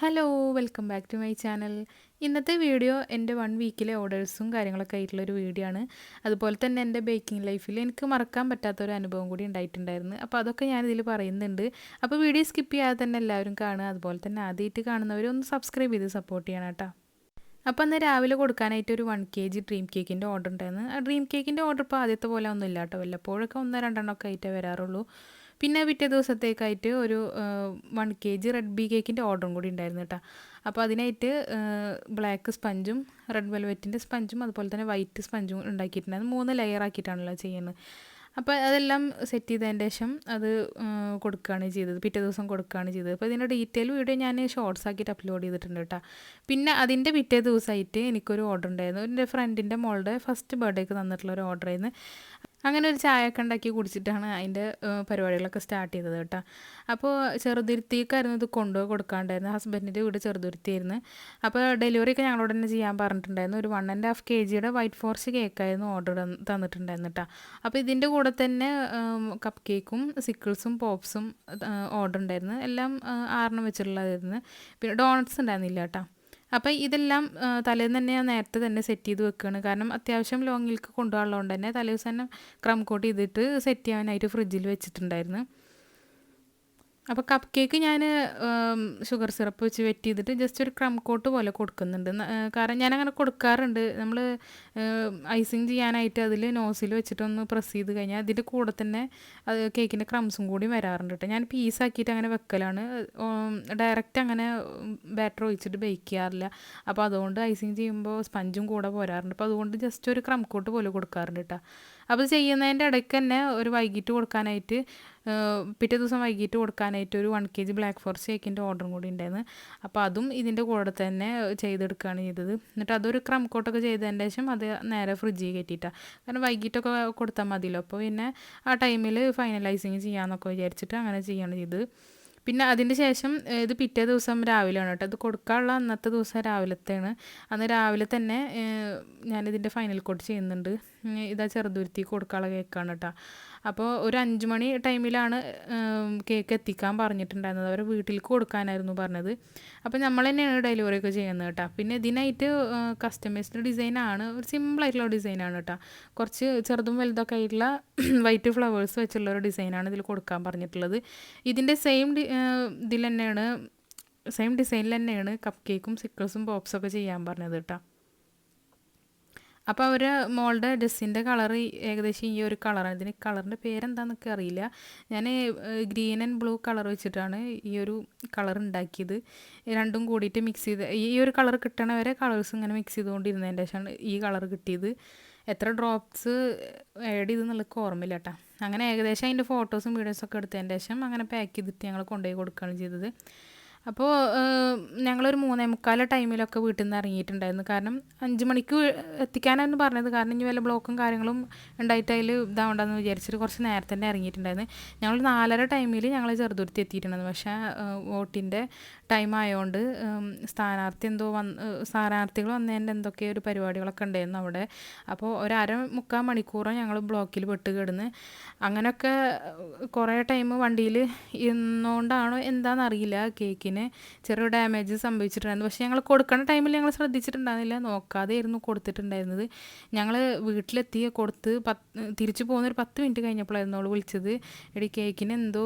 Hello welcome back to my channel ഇന്നത്തെ video എന്റെ one വീക്കിലെ ഓർഡേഴ്സും കാര്യങ്ങളൊക്കെ ആയിട്ടുള്ളൊരു വീഡിയോ ആണ്. അതുപോലെ തന്നെ എന്റെ ബേക്കിംഗ് ലൈഫിൽ എനിക്ക് മറക്കാൻ പറ്റാത്തൊരു അനുഭവം കൂടി ഉണ്ടായിട്ടുണ്ടായിരുന്നു. അപ്പോൾ അതൊക്കെ ഞാനിതിൽ പറയുന്നുണ്ട്. അപ്പോൾ വീഡിയോ സ്കിപ്പ് ചെയ്യാതെ തന്നെ എല്ലാവരും കാണുക. അതുപോലെ തന്നെ ആദ്യമായിട്ട് കാണുന്നവർ ഒന്ന് സബ്സ്ക്രൈബ് ചെയ്ത് സപ്പോർട്ട് ചെയ്യണം കേട്ടോ. അപ്പോൾ അന്ന് രാവിലെ കൊടുക്കാനായിട്ട് ഒരു വൺ കെ ജി ഡ്രീം കേക്കിന്റെ ഓർഡർ ഉണ്ടായിരുന്നു. ആ ഡ്രീം കേക്കിന്റെ ഓർഡർ ഇപ്പോൾ ആദ്യത്തെ പോലെ ഒന്നും ഇല്ല കേട്ടോ. വല്ലപ്പോഴൊക്കെ ഒന്നോ രണ്ടെണ്ണമൊക്കെ ആയിട്ടേ വരാറുള്ളൂ. പിന്നെ പിറ്റേ ദിവസത്തേക്കായിട്ട് ഒരു വൺ കെ ജി റെഡ് ബി കേക്കിന്റെ ഓർഡറും കൂടി ഉണ്ടായിരുന്നു കേട്ടോ. അപ്പോൾ അതിനായിട്ട് ബ്ലാക്ക് സ്പഞ്ചും റെഡ് വെൽവെറ്റിന്റെ സ്പഞ്ചും അതുപോലെ തന്നെ വൈറ്റ് സ്പഞ്ചും ഉണ്ടാക്കിയിട്ടുണ്ടായിരുന്നു മൂന്ന് ലെയർ ആക്കിയിട്ടാണല്ലോ ചെയ്യുന്നത്. അപ്പോൾ അതെല്ലാം സെറ്റ് ചെയ്തതിന് ശേഷം അത് കൊടുക്കുകയാണ് ചെയ്തത്. പിറ്റേ ദിവസം കൊടുക്കുകയാണ് ചെയ്തത്. അപ്പോൾ ഇതിന്റെ ഡീറ്റെയിൽ വീഡിയോ ഞാൻ ഷോർട്സ് ആക്കിയിട്ട് അപ്ലോഡ് ചെയ്തിട്ടുണ്ട് കേട്ടോ. പിന്നെ അതിന്റെ പിറ്റേ ദിവസമായിട്ട് എനിക്കൊരു ഓർഡർ ഉണ്ടായിരുന്നു. എന്റെ ഫ്രണ്ടിന്റെ മോളുടെ ഫസ്റ്റ് ബർത്ത്ഡേക്ക് തന്നിട്ടുള്ള ഒരു ഓർഡർ ആയിരുന്നു. അങ്ങനെ ഒരു ചായയൊക്കെ ഉണ്ടാക്കി കുടിച്ചിട്ടാണ് അതിന്റെ പരിപാടികളൊക്കെ സ്റ്റാർട്ട് ചെയ്തത് കേട്ടോ. അപ്പോൾ ചെറുതുരുത്തിക്കായിരുന്നു ഇത് കൊണ്ടുപോയി കൊടുക്കാണ്ടായിരുന്നു. ഹസ്ബൻഡിന്റെ വീട് ചെറുതുരുത്തിയായിരുന്നു. അപ്പോൾ ഡെലിവറി ഒക്കെ ഞങ്ങളോട് തന്നെ ചെയ്യാൻ പറഞ്ഞിട്ടുണ്ടായിരുന്നു. ഒരു വൺ ആൻഡ് ഹാഫ് കെ ജിയുടെ വൈറ്റ് ഫോറസ്റ്റ് കേക്കായിരുന്നു ഓർഡർ തന്നിട്ടുണ്ടായിരുന്നു കേട്ടോ. അപ്പോൾ ഇതിന്റെ കൂടെ തന്നെ കപ്പ് കേക്കും സിക്കിൾസും പോപ്സും ഓർഡർ ഉണ്ടായിരുന്നു. എല്ലാം ആറെണ്ണം വെച്ചിട്ടുള്ളതായിരുന്നു. പിന്നെ ഡോണറ്റ്സ് ഉണ്ടായിരുന്നില്ല കേട്ടോ. അപ്പോൾ ഇതെല്ലാം തലേന്ന് തന്നെ ഞാൻ നേരത്തെ തന്നെ സെറ്റ് ചെയ്ത് വെക്കുകയാണ് കാരണം അത്യാവശ്യം ലോങ്ങിലേക്ക് കൊണ്ടുപോകാനുള്ളതുകൊണ്ട് തന്നെ തലേ ദിവസം തന്നെ ക്രം കോട്ട് ചെയ്തിട്ട് സെറ്റ് ചെയ്യാനായിട്ട് ഫ്രിഡ്ജിൽ വെച്ചിട്ടുണ്ടായിരുന്നു. അപ്പോൾ കപ്പ് കേക്ക് ഞാൻ ഷുഗർ സിറപ്പ് വെച്ച് വെറ്റ് ചെയ്തിട്ട് ജസ്റ്റ് ഒരു ക്രം കോട്ട് പോലെ കൊടുക്കുന്നുണ്ട്. കാരണം ഞാൻ അങ്ങനെ കൊടുക്കാറുണ്ട് നമ്മൾ ഐസിങ് ചെയ്യാനായിട്ട് അതിൽ നോസിൽ വെച്ചിട്ടൊന്ന് പ്രസ് ചെയ്ത് കഴിഞ്ഞാൽ അതിന്റെ കൂടെ തന്നെ കേക്കിന്റെ ക്രംസും കൂടി വരാറുണ്ട് കേട്ടോ ഞാൻ പീസാക്കിയിട്ട് അങ്ങനെ വെക്കലാണ്. ഡയറക്റ്റ് അങ്ങനെ ബാറ്റർ ഒഴിച്ചിട്ട് ബേക്ക് ചെയ്യാറില്ല. അപ്പോൾ അതുകൊണ്ട് ഐസിങ് ചെയ്യുമ്പോൾ സ്പഞ്ചും കൂടെ പോരാറുണ്ട്. അപ്പോൾ അതുകൊണ്ട് ജസ്റ്റ് ഒരു ക്രം കോട്ട് പോലെ കൊടുക്കാറുണ്ട് കേട്ടോ അപ്പോൾ ചെയ്യുന്നതിന്റെ ഇടയ്ക്ക് തന്നെ ഒരു വൈകിട്ട് കൊടുക്കാനായിട്ട് പിറ്റേ ദിവസം വൈകിട്ട് കൊടുക്കാനായിട്ട് ഒരു one K G black forest കേക്കിന്റെ ഓർഡറും കൂടി ഉണ്ടായിരുന്നു. അപ്പോൾ അതും ഇതിന്റെ കൂടെ തന്നെ ചെയ്തെടുക്കുകയാണ് ചെയ്തത്. എന്നിട്ട് അതൊരു ക്രം കോട്ടൊക്കെ ചെയ്തതിന്റെ ശേഷം അത് നേരെ ഫ്രിഡ്ജിൽ കയറ്റിയിട്ടാണ് കാരണം വൈകിട്ടൊക്കെ കൊടുത്താൽ മതിയല്ലോ. അപ്പോൾ പിന്നെ ആ ടൈമിൽ ഫൈനലൈസിങ് ചെയ്യാമെന്നൊക്കെ വിചാരിച്ചിട്ട് അങ്ങനെ ചെയ്യാണ് ചെയ്തത്. പിന്നെ അതിന് ശേഷം ഇത് പിറ്റേ ദിവസം രാവിലെയാണ് കേട്ടോ. ഇത് കൊടുക്കാനുള്ള അന്നത്തെ ദിവസം രാവിലത്തെയാണ്. അന്ന് രാവിലെ തന്നെ ഞാനിതിന്റെ ഫൈനൽ കോട്ട് ചെയ്യുന്നുണ്ട്. ഇതാ ചെറുതുരുത്തി കൊടുക്കാനുള്ള കേക്കാണ് കേട്ടോ. അപ്പോൾ ഒരു അഞ്ച് മണി ടൈമിലാണ് കേക്ക് എത്തിക്കാൻ പറഞ്ഞിട്ടുണ്ടായിരുന്നത്. അവരെ വീട്ടിലേക്ക് കൊടുക്കാനായിരുന്നു പറഞ്ഞത്. അപ്പോൾ നമ്മൾ തന്നെയാണ് ഡെലിവറി ഒക്കെ ചെയ്യുന്നത് കേട്ടോ. പിന്നെ ഇതിനായിട്ട് കസ്റ്റമൈസ്ഡ് ഡിസൈനാണ് ഒരു സിമ്പിളായിട്ടുള്ള ഡിസൈനാണ് കേട്ടോ. കുറച്ച് ചെറുതും വലുതൊക്കെ ആയിട്ടുള്ള വൈറ്റ് ഫ്ലവേഴ്സ് വെച്ചുള്ള ഒരു ഡിസൈനാണ് ഇതിൽ കൊടുക്കാൻ പറഞ്ഞിട്ടുള്ളത്. ഇതിന്റെ സെയിം ഇതിൽ തന്നെയാണ് സെയിം ഡിസൈനിൽ തന്നെയാണ് കപ്പ് കേക്കും സിക്കിൾസും ബോക്സൊക്കെ ചെയ്യാൻ പറഞ്ഞത് കേട്ടോ അപ്പോൾ അവർ മോളുടെ ഡ്രസ്സിന്റെ കളർ ഏകദേശം ഈ ഒരു കളറാണ് ഇതിന് കളറിന്റെ പേരെന്താണെന്നൊക്കെ അറിയില്ല. ഞാൻ ഗ്രീൻ ആൻഡ് ബ്ലൂ കളർ വെച്ചിട്ടാണ് ഈ ഒരു കളർ ഉണ്ടാക്കിയത് രണ്ടും കൂടിയിട്ട് മിക്സ് ചെയ്ത് ഈ ഒരു കളർ കിട്ടണ വരെ കളേഴ്സ് ഇങ്ങനെ മിക്സ് ചെയ്തുകൊണ്ടിരുന്നതിന്റെ ശേഷമാണ് ഈ കളർ കിട്ടിയത്. എത്ര ഡ്രോപ്സ് ആഡ് ചെയ്ത് എന്നുള്ളത് ഓർമ്മയില്ല കേട്ടോ അങ്ങനെ ഏകദേശം അതിന്റെ ഫോട്ടോസും വീഡിയോസൊക്കെ എടുത്തതിന്റെ ശേഷം അങ്ങനെ പാക്ക് ചെയ്തിട്ട് ഞങ്ങൾ കൊണ്ടുപോയി കൊടുക്കുകയാണ് ചെയ്തത്. അപ്പോൾ ഞങ്ങളൊരു മൂന്നേ മുക്കാല ടൈമിലൊക്കെ വീട്ടിൽ നിന്ന് ഇറങ്ങിയിട്ടുണ്ടായിരുന്നു. കാരണം അഞ്ച് മണിക്ക് എത്തിക്കാനായിരുന്നു പറഞ്ഞത്. കാരണം ഇനി വല്ല ബ്ലോക്കും കാര്യങ്ങളും ഉണ്ടായിട്ട് അതിൽ ഇതാവണ്ടെന്ന് വിചാരിച്ചിട്ട് കുറച്ച് നേരത്തെ തന്നെ ഇറങ്ങിയിട്ടുണ്ടായിരുന്നു. ഞങ്ങൾ നാലര ടൈമിൽ ഞങ്ങൾ ചെറുതുരുത്തി എത്തിയിട്ടുണ്ടായിരുന്നു. പക്ഷേ വോട്ടിന്റെ ടൈം ആയതുകൊണ്ട് സ്ഥാനാർത്ഥി എന്തോ വന്ന് സ്ഥാനാർത്ഥികൾ വന്നതിന്റെ എന്തൊക്കെ ഒരു പരിപാടികളൊക്കെ ഉണ്ടായിരുന്നു അവിടെ. അപ്പോൾ ഒരര മുക്കാൽ മണിക്കൂറോ ഞങ്ങൾ ബ്ലോക്കിൽ പെട്ട് കിടന്ന് അങ്ങനെയൊക്കെ കുറേ ടൈം വണ്ടിയിൽ ഇരുന്നുകൊണ്ടാണോ എന്താണെന്നറിയില്ല കേക്കിന്. ചെറിയ ഡാമേജ് സംഭവിച്ചിട്ടുണ്ടായിരുന്നു. പക്ഷേ ഞങ്ങൾ കൊടുക്കുന്ന ടൈമിൽ ഞങ്ങൾ ശ്രദ്ധിച്ചിട്ടുണ്ടായിരുന്നില്ല. നോക്കാതെയായിരുന്നു കൊടുത്തിട്ടുണ്ടായിരുന്നത്. ഞങ്ങൾ വീട്ടിലെത്തി കൊടുത്ത് പത്ത് തിരിച്ചു പോകുന്ന ഒരു പത്ത് മിനിറ്റ് കഴിഞ്ഞപ്പോഴായിരുന്നു അവൾ വിളിച്ചത്. എടി കേക്കിന് എന്തോ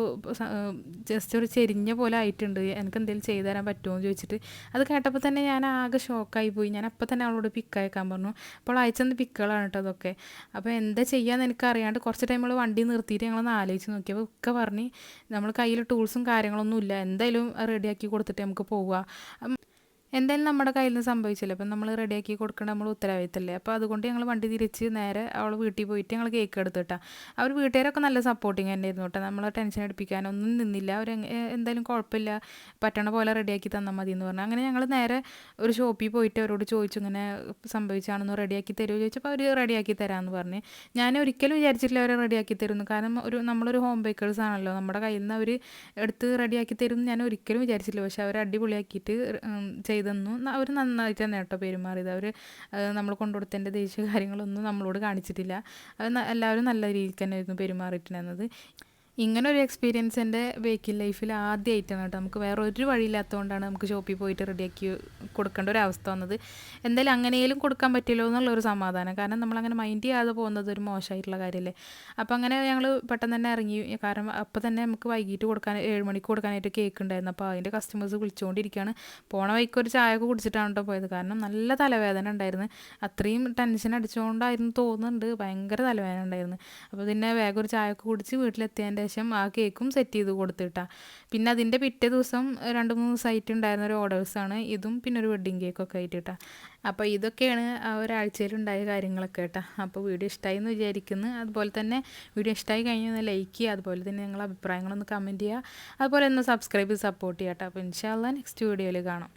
ജസ്റ്റ് ഒരു ചെരിഞ്ഞ പോലെ ആയിട്ടുണ്ട്. എനിക്ക് എന്തെങ്കിലും ചെയ്തു തരാൻ പറ്റുമോ എന്ന് ചോദിച്ചിട്ട്. അത് കേട്ടപ്പോൾ തന്നെ ഞാൻ ആകെ ഷോക്കായി പോയി. ഞാൻ അപ്പം തന്നെ അവളോട് പിക്ക് അയക്കാൻ പറഞ്ഞു. അപ്പോൾ അയച്ചെന്ന് പിക്കുകളാണ് കേട്ടോ അതൊക്കെ. അപ്പോൾ എന്താ ചെയ്യാന്ന് എനിക്ക് അറിയാണ്ട് കുറച്ച് ടൈം നമ്മൾ വണ്ടി നിർത്തിയിട്ട് ഞങ്ങളൊന്ന് ആലോചിച്ച് നോക്കിയപ്പോൾ ഒക്കെ പറഞ്ഞ് നമ്മൾ കയ്യിൽ ടൂൾസും കാര്യങ്ങളൊന്നും ഇല്ല. എന്തായാലും റെഡിയാക്കി കൊടുത്തിട്ട് നമുക്ക് പോവുക. എന്തായാലും നമ്മുടെ കയ്യിൽ നിന്ന് സംഭവിച്ചില്ല. അപ്പം നമ്മൾ റെഡിയാക്കി കൊടുക്കേണ്ട നമ്മൾ ഉത്തരവാദിത്തല്ലേ? അപ്പോൾ അതുകൊണ്ട് ഞങ്ങൾ വണ്ടി തിരിച്ച് നേരെ അവൾ വീട്ടിൽ പോയിട്ട് ഞങ്ങൾ കേക്ക് എടുത്തിട്ടാ അവർ വീട്ടുകാരൊക്കെ നല്ല സപ്പോർട്ടിങ് തന്നെ ആയിരുന്നു കേട്ടോ. നമ്മളെ ടെൻഷൻ എടുപ്പിക്കാനൊന്നും നിന്നില്ല. അവർ എന്തായാലും കുഴപ്പമില്ല. പറ്റണ പോലെ റെഡിയാക്കി തന്നാൽ മതി എന്ന് പറഞ്ഞു. അങ്ങനെ ഞങ്ങൾ നേരെ ഒരു ഷോപ്പിൽ പോയിട്ട് അവരോട് ചോദിച്ചു ഇങ്ങനെ സംഭവിച്ചാണെന്ന് റെഡിയാക്കി തരുമോ? ചോദിച്ചപ്പോൾ അവർ റെഡിയാക്കി തരാമെന്ന് പറഞ്ഞ്. ഞാൻ ഒരിക്കലും വിചാരിച്ചിട്ടില്ല അവരെ റെഡിയാക്കി തരുന്നു കാരണം ഒരു നമ്മളൊരു ഹോം ബേക്കേഴ്സ് ആണല്ലോ. നമ്മുടെ കയ്യിൽ നിന്ന് അവർ എടുത്ത് റെഡിയാക്കി തരുമെന്ന് ഞാൻ ഒരിക്കലും വിചാരിച്ചില്ല പക്ഷേ അവർ അടിപൊളിയാക്കിയിട്ട് ചെയ്ത് ചെയ്തെന്നു. അവർ നന്നായിട്ട് തന്നെ കേട്ടോ പെരുമാറിയത്. അവർ നമ്മൾ കൊണ്ടുകൊടുത്തതിന്റെ ദേഷ്യ കാര്യങ്ങളൊന്നും നമ്മളോട് കാണിച്ചിട്ടില്ല. അവർ എല്ലാവരും നല്ല രീതിക്ക് തന്നെ ആയിരുന്നു പെരുമാറിയിട്ടുണ്ടായിരുന്നത്. ഇങ്ങനെ ഒരു എക്സ്പീരിയൻസ് എന്റെ ബേക്കിംഗ് ലൈഫിൽ ആദ്യമായിട്ടാണ് കേട്ടോ. നമുക്ക് വേറെ ഒരു വഴിയില്ലാത്തതുകൊണ്ടാണ് നമുക്ക് ഷോപ്പിൽ പോയിട്ട് റെഡിയാക്കി കൊടുക്കേണ്ട ഒരു അവസ്ഥ വന്നത്. എന്തായാലും അങ്ങനെയും കൊടുക്കാൻ പറ്റില്ലോ എന്നുള്ളൊരു സമാധാനം. കാരണം നമ്മളങ്ങനെ മൈൻഡ് ചെയ്യാതെ പോകുന്നത് ഒരു മോശമായിട്ടുള്ള കാര്യമല്ലേ അപ്പോൾ അങ്ങനെ ഞങ്ങൾ പെട്ടെന്ന് തന്നെ ഇറങ്ങി. കാരണം അപ്പോൾ തന്നെ നമുക്ക് വൈകിട്ട് കൊടുക്കാൻ ഏഴ് മണിക്ക് കൊടുക്കാനായിട്ട് കേക്ക് ഉണ്ടായിരുന്നു. അപ്പോൾ അതിന്റെ കസ്റ്റമേഴ്സ് വിളിച്ചുകൊണ്ടിരിക്കുകയാണ് പോണ വഴിക്ക് ഒരു ചായ ഒക്കെ കുടിച്ചിട്ടാണ് കേട്ടോ പോയത്. കാരണം നല്ല തലവേദന ഉണ്ടായിരുന്നു. അത്രയും ടെൻഷൻ അടിച്ചുകൊണ്ടായിരുന്നു തോന്നുന്നുണ്ട്. ഭയങ്കര തലവേദന ഉണ്ടായിരുന്നു. അപ്പോൾ പിന്നെ വേഗം ഒരു ചായ ഒക്കെ കുടിച്ച് വീട്ടിലെത്തിയതിന്റെ ശേഷം ആ കേക്കും സെറ്റ് ചെയ്ത് കൊടുത്തിട്ടാ. പിന്നെ അതിന്റെ പിറ്റേ ദിവസം രണ്ട് മൂന്ന് സൈറ്റ് ഉണ്ടായിരുന്ന ഒരു ഓർഡേഴ്സാണ് ഇതും പിന്നെ ഒരു വെഡ്ഡിങ് കേക്കൊക്കെ ആയിട്ടിട്ടാ. അപ്പോൾ ഇതൊക്കെയാണ് ആ ഒരാഴ്ചയിൽ ഒരാഴ്ചയിലുണ്ടായ കാര്യങ്ങളൊക്കെ കേട്ടോ. അപ്പോൾ വീഡിയോ ഇഷ്ടമായി എന്ന് വിചാരിക്കുന്നു. അതുപോലെ തന്നെ വീഡിയോ ഇഷ്ടമായി കഴിഞ്ഞാൽ ലൈക്ക് ചെയ്യുക. അതുപോലെ തന്നെ നിങ്ങളുടെ അഭിപ്രായങ്ങളൊന്ന് കമന്റ് ചെയ്യുക. അതുപോലെ ഒന്ന് സബ്സ്ക്രൈബ് ചെയ്ത് സപ്പോർട്ട് ചെയ്യാം കേട്ടോ. അപ്പോൾ ഇൻഷാല്ല നെക്സ്റ്റ് വീഡിയോയിൽ കാണാം.